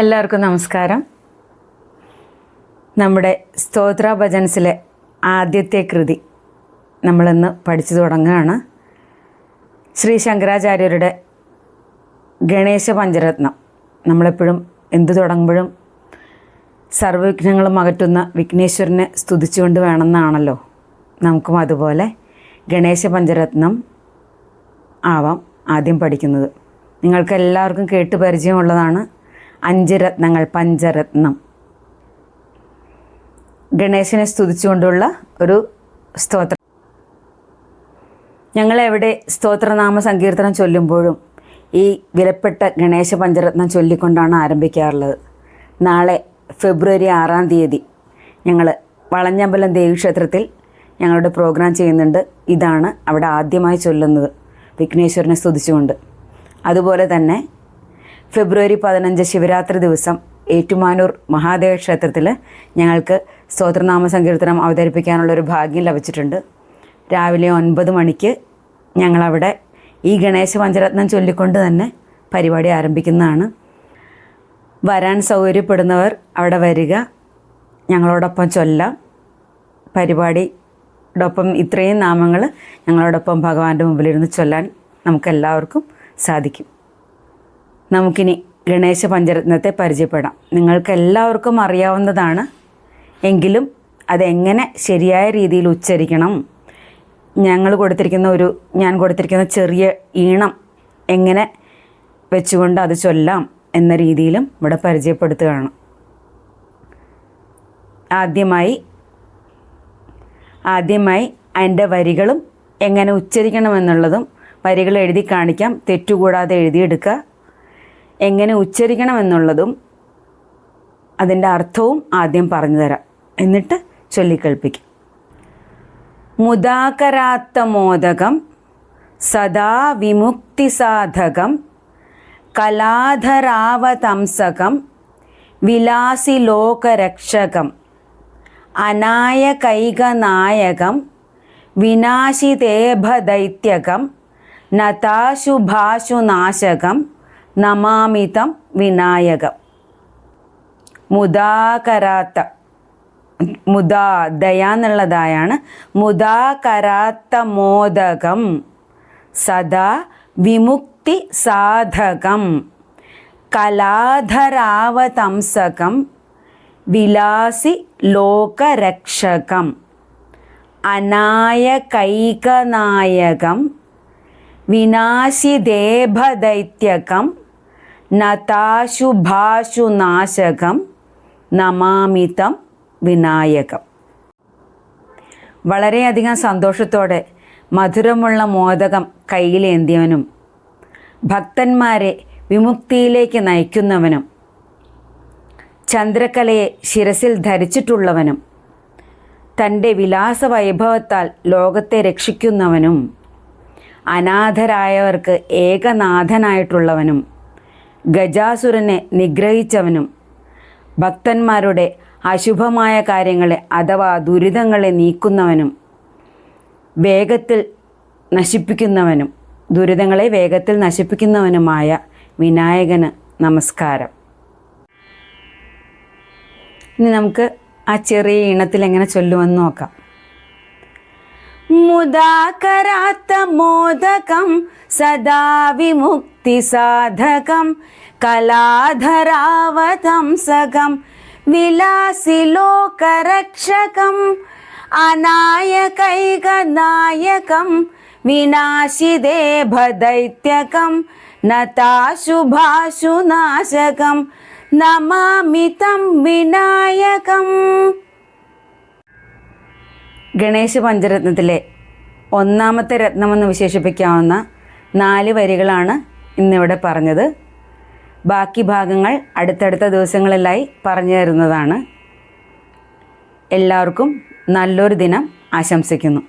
എല്ലാവർക്കും നമസ്കാരം. നമ്മുടെ സ്തോത്ര ഭജൻസിലെ ആദ്യത്തെ കൃതി നമ്മളിന്ന് പഠിച്ചു തുടങ്ങുകയാണ്. ശ്രീ ശങ്കരാചാര്യരുടെ ഗണേശ പഞ്ചരത്നം. നമ്മളെപ്പോഴും എന്തു തുടങ്ങുമ്പോഴും സർവവിഘ്നങ്ങളും അകറ്റുന്ന വിഘ്നേശ്വരനെ സ്തുതിച്ചുകൊണ്ട് വേണമെന്നാണല്ലോ. നമുക്കും അതുപോലെ ഗണേശ പഞ്ചരത്നം ആവാം ആദ്യം പഠിക്കുന്നത്. നിങ്ങൾക്ക് എല്ലാവർക്കും കേട്ട് പരിചയമുള്ളതാണ് അഞ്ച് രത്നങ്ങൾ പഞ്ചരത്നം. ഗണേശനെ സ്തുതിച്ചുകൊണ്ടുള്ള ഒരു സ്തോത്രം. ഞങ്ങളെവിടെ സ്തോത്രനാമ സങ്കീർത്തനം ചൊല്ലുമ്പോഴും ഈ വിലപ്പെട്ട ഗണേശ പഞ്ചരത്നം ചൊല്ലിക്കൊണ്ടാണ് ആരംഭിക്കാറുള്ളത്. നാളെ ഫെബ്രുവരി ആറാം തീയതി ഞങ്ങൾ വളഞ്ഞമ്പലം ദേവീക്ഷേത്രത്തിൽ ഞങ്ങളുടെ പ്രോഗ്രാം ചെയ്യുന്നുണ്ട്. ഇതാണ് അവിടെ ആദ്യമായി ചൊല്ലുന്നത്. വിഘ്നേശ്വരനെ സ്തുതിച്ചുകൊണ്ട്. അതുപോലെ തന്നെ ഫെബ്രുവരി പതിനഞ്ച് ശിവരാത്രി ദിവസം ഏറ്റുമാനൂർ മഹാദേവ ക്ഷേത്രത്തിൽ ഞങ്ങൾക്ക് സ്തോത്രനാമ സങ്കീർത്തനം അവതരിപ്പിക്കാനുള്ളൊരു ഭാഗ്യം ലഭിച്ചിട്ടുണ്ട്. രാവിലെ ഒൻപത് മണിക്ക് ഞങ്ങളവിടെ ഈ ഗണേശ പഞ്ചരത്നം ചൊല്ലിക്കൊണ്ട് തന്നെ പരിപാടി ആരംഭിക്കുന്നതാണ്. വരാൻ സൗകര്യപ്പെടുന്നവർ അവിടെ വരിക. ഞങ്ങളോടൊപ്പം ചൊല്ലാം. പരിപാടിയോടൊപ്പം ഇത്രയും നാമങ്ങൾ ഞങ്ങളോടൊപ്പം ഭഗവാന്റെ മുമ്പിലിരുന്ന് ചൊല്ലാൻ നമുക്കെല്ലാവർക്കും സാധിക്കും. നമുക്കിനി ഗണേശ പഞ്ചരത്നത്തെ പരിചയപ്പെടാം. നിങ്ങൾക്ക് എല്ലാവർക്കും അറിയാവുന്നതാണ്. എങ്കിലും അതെങ്ങനെ ശരിയായ രീതിയിൽ ഉച്ചരിക്കണം? ഞങ്ങൾ കൊടുത്തിരിക്കുന്ന ഒരു ഞാൻ കൊടുത്തിരിക്കുന്ന ചെറിയ ഈണം എങ്ങനെ വെച്ചുകൊണ്ട് അത് ചൊല്ലാം എന്ന രീതിയിലും ഇവിടെ പരിചയപ്പെടുത്തുകയാണ്. ആദ്യമായി ആദ്യമായി അതിന്റെ വരികളും എങ്ങനെ ഉച്ചരിക്കണമെന്നുള്ളതും വരികൾ എഴുതി കാണിക്കാം. തെറ്റുകൂടാതെ എഴുതിയെടുക്കുക. എങ്ങനെ ഉച്ചരിക്കണമെന്നുള്ളതും അതിന്റെ അർത്ഥവും ആദ്യം പറഞ്ഞു തരാം. എന്നിട്ട് ചൊല്ലിക്കേൾപ്പിക്കാം. മുദാകരാത്ത മോദകം സദാ വിമുക്തിസാധകം കലാധരാവതംസകം വിലാസിലോകരക്ഷകം അനായകൈകനായകം വിനാശിതേഭദൈത്യകം നതാശുഭാശുനാശകം നമാമിതം വിനായകം. മുദാകരാത്ത മുദാ ദയ എന്നുള്ളതായാണ്. മുദാകരാത്ത മോദകം സദാ വിമുക്തി സാധകം. കലാധരാവതംസകം വിലാസി ലോകരക്ഷകം. അനായകൈകനായകം വിനാശിദേഭദൈത്യകം നതാശുഭാശുനാശകം നമാമിതം വിനായകം. വളരെയധികം സന്തോഷത്തോടെ മധുരമുള്ള മോദകം കയ്യിലേന്തിയവനും ഭക്തന്മാരെ വിമുക്തിയിലേക്ക് നയിക്കുന്നവനും ചന്ദ്രകലയെ ശിരസിൽ ധരിച്ചിട്ടുള്ളവനും തന്റെ വിലാസ വൈഭവത്താൽ ലോകത്തെ രക്ഷിക്കുന്നവനും അനാഥരായവർക്ക് ഏകനാഥനായിട്ടുള്ളവനും. ഗജാസുരനെ നിഗ്രഹിച്ചവനും ഭക്തന്മാരുടെ അശുഭമായ കാര്യങ്ങളെ അഥവാ ദുരിതങ്ങളെ നീക്കുന്നവനും വേഗത്തിൽ നശിപ്പിക്കുന്നവനും ദുരിതങ്ങളെ വേഗത്തിൽ നശിപ്പിക്കുന്നവനുമായ വിനായകന് നമസ്കാരം. ഇനി നമുക്ക് ആ ചെറിയ ഇണത്തിൽ എങ്ങനെ ചൊല്ലുമെന്ന് നോക്കാം. മുദാകരാത്ത മോദകം സദാ വിമുക്തി സാധകം കലാധരാവതംസകം വിലാസി ലോകരക്ഷകം അനായകൈകനായകം വിനാശിദേഭദൈത്യകം നതാശുഭാശുനാശകം നമാമിതം വിനായകം. ഗണേശ പഞ്ചരത്നത്തിലെ ഒന്നാമത്തെ രത്നമെന്ന് വിശേഷിപ്പിക്കാവുന്ന നാല് വരികളാണ് ഇന്നിവിടെ പറഞ്ഞത് ബാക്കി ഭാഗങ്ങൾ അടുത്തടുത്ത ദിവസങ്ങളിലായി പറഞ്ഞു തരുന്നതാണ്. എല്ലാവർക്കും നല്ലൊരു ദിനം ആശംസിക്കുന്നു.